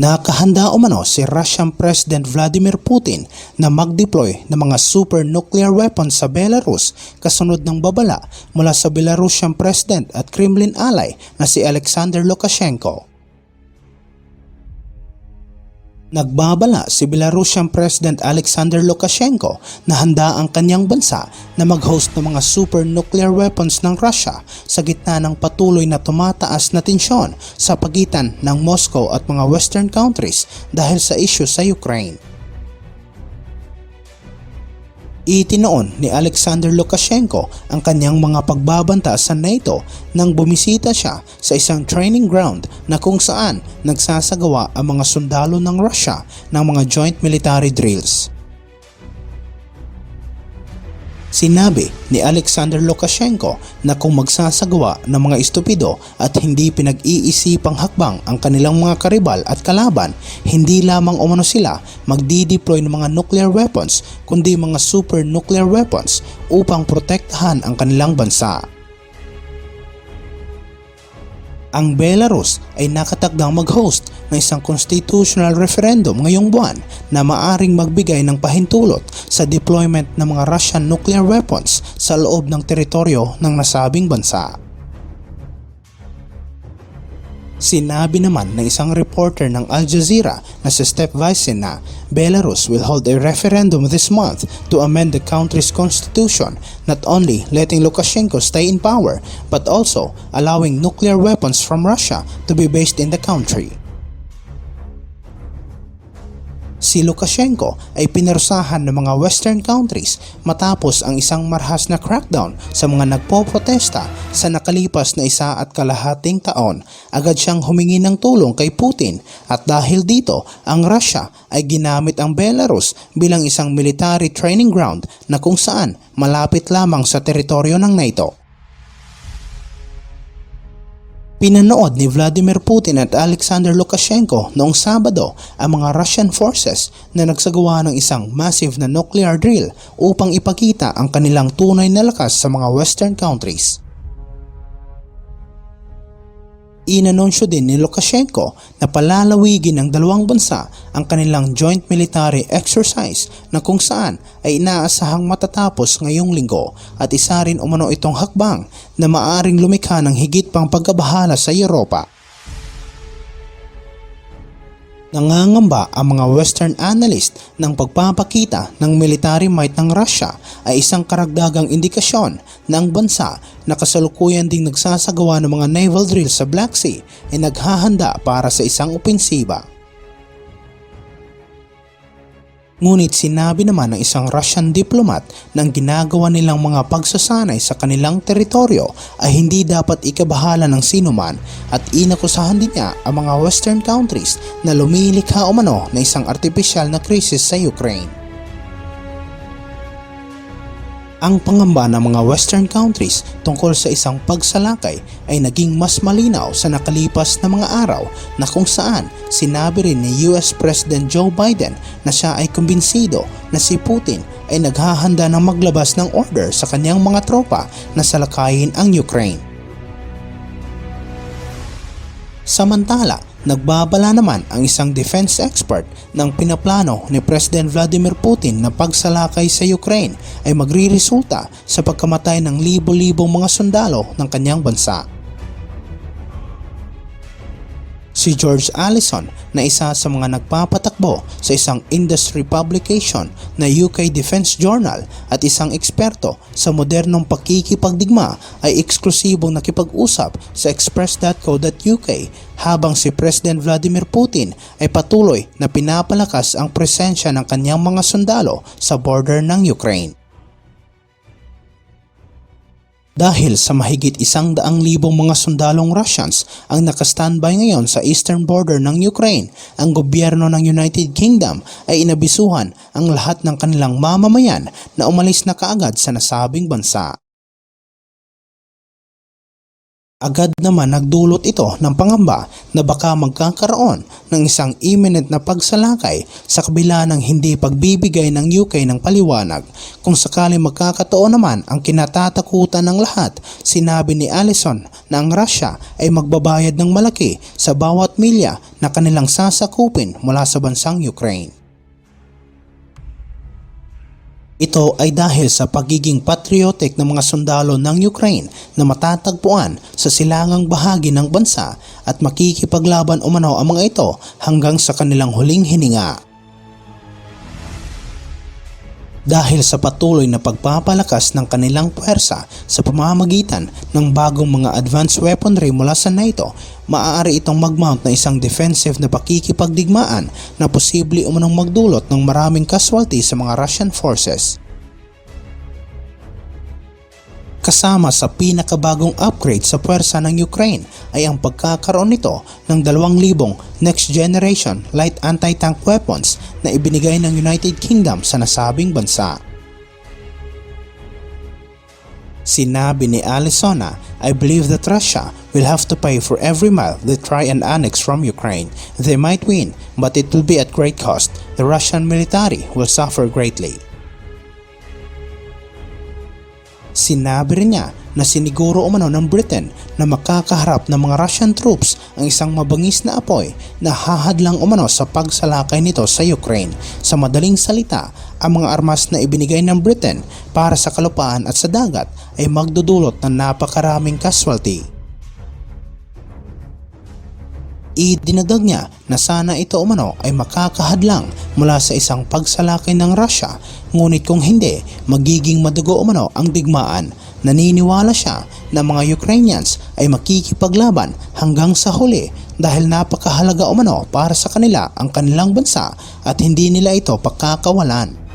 Nakahanda umano si Russian President Vladimir Putin na mag-deploy ng mga super nuclear weapons sa Belarus kasunod ng babala mula sa Belarusian President at Kremlin ally na si Alexander Lukashenko. Nagbabala si Belarusian President Alexander Lukashenko na handa ang kanyang bansa na mag-host ng mga super nuclear weapons ng Russia sa gitna ng patuloy na tumataas na tensyon sa pagitan ng Moscow at mga western countries dahil sa issue sa Ukraine. Itinoon ni Alexander Lukashenko ang kanyang mga pagbabanta sa NATO nang bumisita siya sa isang training ground na kung saan nagsasagawa ang mga sundalo ng Russia ng mga joint military drills. Sinabi ni Alexander Lukashenko na kung magsasagawa ng mga estupido at hindi pinag-iisipang hakbang ang kanilang mga karibal at kalaban, hindi lamang umano sila magdi-deploy ng mga nuclear weapons kundi mga super nuclear weapons upang protektahan ang kanilang bansa. Ang Belarus ay nakatakdang mag-host ng isang constitutional referendum ngayong buwan na maaring magbigay ng pahintulot sa deployment ng mga Russian nuclear weapons sa loob ng teritoryo ng nasabing bansa. Sinabi naman ng isang reporter ng Al Jazeera na si Step Vysin na Belarus will hold a referendum this month to amend the country's constitution, not only letting Lukashenko stay in power, but also allowing nuclear weapons from Russia to be based in the country. Si Lukashenko ay pinarusahan ng mga western countries matapos ang isang marhas na crackdown sa mga nagpoprotesta sa nakalipas na isa at kalahating taon. Agad siyang humingi ng tulong kay Putin at dahil dito ang Russia ay ginamit ang Belarus bilang isang military training ground na kung saan malapit lamang sa teritoryo ng NATO. Pinanood ni Vladimir Putin at Alexander Lukashenko noong Sabado ang mga Russian forces na nagsagawa ng isang massive na nuclear drill upang ipakita ang kanilang tunay na lakas sa mga western countries. Inanunsyo din ni Lukashenko na palalawigin ng dalawang bansa ang kanilang joint military exercise na kung saan ay inaasahang matatapos ngayong linggo at isa rin umano itong hakbang na maaring lumikha ng higit pang pagkabahala sa Europa. Nangangamba ang mga western analyst ng pagpapakita ng military might ng Russia ay isang karagdagang indikasyon na ang bansa na kasalukuyan ding nagsasagawa ng mga naval drills sa Black Sea ay naghahanda para sa isang opensiba. Ngunit sinabi naman ng isang Russian diplomat na ang ginagawa nilang mga pagsasanay sa kanilang teritoryo ay hindi dapat ikabahala ng sinuman at inakusahan din niya ang mga western countries na lumilikha umano na isang artificial na krisis sa Ukraine. Ang pangamba ng mga western countries tungkol sa isang pagsalakay ay naging mas malinaw sa nakalipas na mga araw na kung saan sinabi rin ni US President Joe Biden na siya ay kumbinsido na si Putin ay naghahanda ng maglabas ng order sa kanyang mga tropa na salakayin ang Ukraine. Samantala, nagbabala naman ang isang defense expert ng pinaplano ni President Vladimir Putin na pagsalakay sa Ukraine ay magriresulta sa pagkamatay ng libo-libong mga sundalo ng kanyang bansa. Si George Allison na isa sa mga nagpapatakbo sa isang industry publication na UK Defense Journal at isang eksperto sa modernong pakikipagdigma ay eksklusibong nakipag-usap sa express.co.uk habang si President Vladimir Putin ay patuloy na pinapalakas ang presensya ng kanyang mga sundalo sa border ng Ukraine. Dahil sa mahigit isang daang libong mga sundalong Russians ang nakastandby ngayon sa eastern border ng Ukraine, ang gobyerno ng United Kingdom ay inabisuhan ang lahat ng kanilang mamamayan na umalis na kaagad sa nasabing bansa. Agad naman nagdulot ito ng pangamba na baka magkakaroon ng isang imminent na pagsalakay sa kabila ng hindi pagbibigay ng UK ng paliwanag. Kung sakali magkakataon naman ang kinatatakutan ng lahat, sinabi ni Allison na ang Russia ay magbabayad ng malaki sa bawat milya na kanilang sasakupin mula sa bansang Ukraine. Ito ay dahil sa pagiging patriotic ng mga sundalo ng Ukraine na matatagpuan sa silangang bahagi ng bansa at makikipaglaban umano ang mga ito hanggang sa kanilang huling hininga. Dahil sa patuloy na pagpapalakas ng kanilang puwersa sa pamamagitan ng bagong mga advanced weaponry mula sa NATO, maaari itong mag-mount na isang defensive na pakikipagdigmaan na posible umanong magdulot ng maraming casualty sa mga Russian forces. Kasama sa pinakabagong upgrade sa puwersa ng Ukraine ay ang pagkakaroon nito ng 2,000 next generation light anti-tank weapons na ibinigay ng United Kingdom sa nasabing bansa. Sinabi ni Alisona, I believe that Russia will have to pay for every mile they try and annex from Ukraine. They might win, but it will be at great cost. The Russian military will suffer greatly. Sinabi rin niya na siniguro umano ng Britain na makakaharap ng mga Russian troops ang isang mabangis na apoy na hahadlang umano sa pagsalakay nito sa Ukraine. Sa madaling salita, ang mga armas na ibinigay ng Britain para sa kalupaan at sa dagat ay magdudulot ng napakaraming casualty. Idinagdag niya na sana ito umano ay makakahadlang mula sa isang pagsalakay ng Russia ngunit kung hindi, magiging madugo umano ang digmaan. Naniniwala siya na mga Ukrainians ay makikipaglaban hanggang sa huli dahil napakahalaga umano para sa kanila ang kanilang bansa at hindi nila ito pakakawalan.